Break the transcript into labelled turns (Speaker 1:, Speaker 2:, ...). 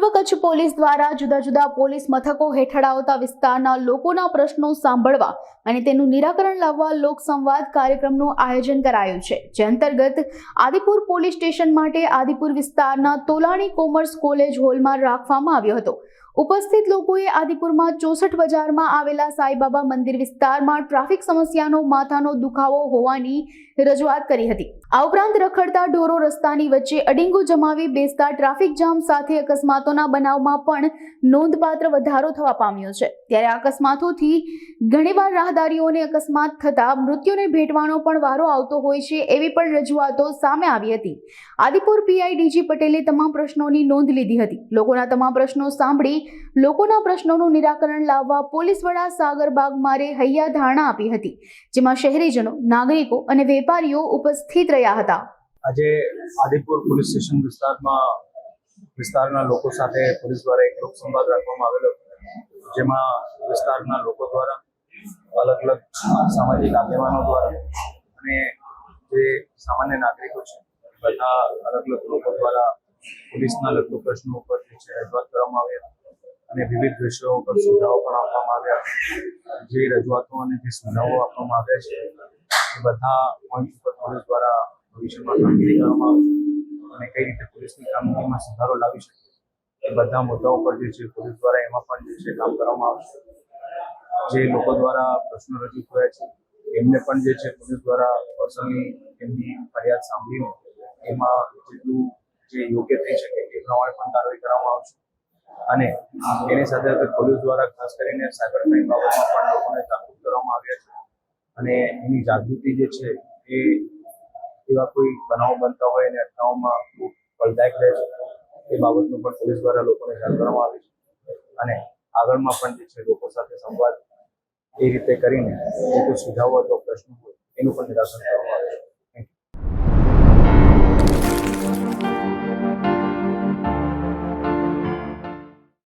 Speaker 1: પૂર્વ કચ્છ પોલીસ દ્વારા જુદા જુદા પોલીસ મથકો હેઠળ આવતા વિસ્તારના લોકોના પ્રશ્નો સાંભળવા અને તેનું નિરાકરણ લાવવા લોક સંવાદ કાર્યક્રમનું આયોજન કરાયું છે, જે અંતર્ગત આદિપુર પોલીસ સ્ટેશન માટે આદિપુર વિસ્તારના તોલાણી કોમર્સ કોલેજ હોલમાં રાખવામાં આવ્યો હતો. ઉપસ્થિત લોકોએ આદિપુરમાં ચોસઠ બજારમાં આવેલા સાઈબાબા મંદિર વિસ્તારમાં ટ્રાફિક સમસ્યાનો માથાનો દુખાવો હોવાની રજૂઆત કરી હતી. આ ઉપરાંત રખડતા ઢોરો રસ્તાની વચ્ચે અડીંગો જમાવી બેસતા ટ્રાફિક જામ સાથે અકસ્માતોના બનાવમાં પણ નોંધપાત્ર વધારો થવા પામ્યો છે. ત્યારે અકસ્માતોથી ઘણીવાર રાહદારીઓને અકસ્માત થતા મૃત્યુને ભેટવાનો પણ વારો આવતો હોય છે એવી પણ રજૂઆતો સામે આવી હતી. આદિપુર પીઆઈ ડીજી પટેલે તમામ પ્રશ્નોની નોંધ લીધી હતી. લોકોના તમામ પ્રશ્નો સાંભળી લોકોના પ્રશ્નોનું નિરાકરણ લાવવા પોલીસ વડા સાગર બાગમારે હૈયા ધારણા આપી હતી, જેમાં શહેરીજનો, નાગરિકો અને વેપારીઓ ઉપસ્થિત રહ્યા હતા.
Speaker 2: આજે આદિપુર પોલીસ સ્ટેશન વિસ્તારમાં, વિસ્તારના લોકો સાથે પોલીસ દ્વારા એક લોક સંવાદ રાખવામાં આવેલો, જેમાં વિસ્તારના લોકો દ્વારા અલગ અલગ સામાજિક આગેવાનો દ્વારા અને જે સામાન્ય નાગરિકો છે, બધા અલગ અલગ લોકો દ્વારા પોલીસના લગતું પ્રશ્નો ઉપર રજૂઆત કરવામાં આવ્યા અને વિવિધ વિષયો ઉપર સુધારો પણ આપવામાં આવ્યા. જે રજૂઆતો અને જે સુધારો આપવામાં આવ્યા છે, એ બધા પોઈન્ટ ઉપર પોલીસ દ્વારા ભવિષ્યમાં કામગીરી કરવામાં આવશે. અને કઈ રીતે પોલીસની કામગીરીમાં સુધારો લાવી શકે, એ બધા મુદ્દાઓ પર જે છે, પોલીસ દ્વારા એમાં પણ જે છે, કામ કરવામાં આવશે. જે લોકો દ્વારા પ્રશ્નો રજૂ થયા છે, એમને પણ જે છે, પોલીસ દ્વારા પર્સનલી એમની ફરિયાદ સાંભળીને એમાં જેટલું જે યોગ્ય થઈ શકે, એ પ્રમાણે પણ કાર્યવાહી કરવામાં આવશે. અને એની સાથે સાથે પોલીસ દ્વારા ખાસ કરીને સાયબર ક્રાઇમ બાબતમાં પણ લોકોને જાગૃત કરવામાં આવ્યા છે. અને એની જાગૃતિ જે છે એ એવા કોઈ બનાવો બનતા હોય એને અટકાવવામાં ખૂબ ફળદાયક રહે છે. એ બાબતનું પણ પોલીસ દ્વારા લોકોને જાણ કરવામાં આવી છે. અને આગળમાં પણ જે છે લોકો સાથે સંવાદ એ રીતે કરીને જે કોઈ સુઝાવો અથવા પ્રશ્નો હોય એનું પણ નિરાકરણ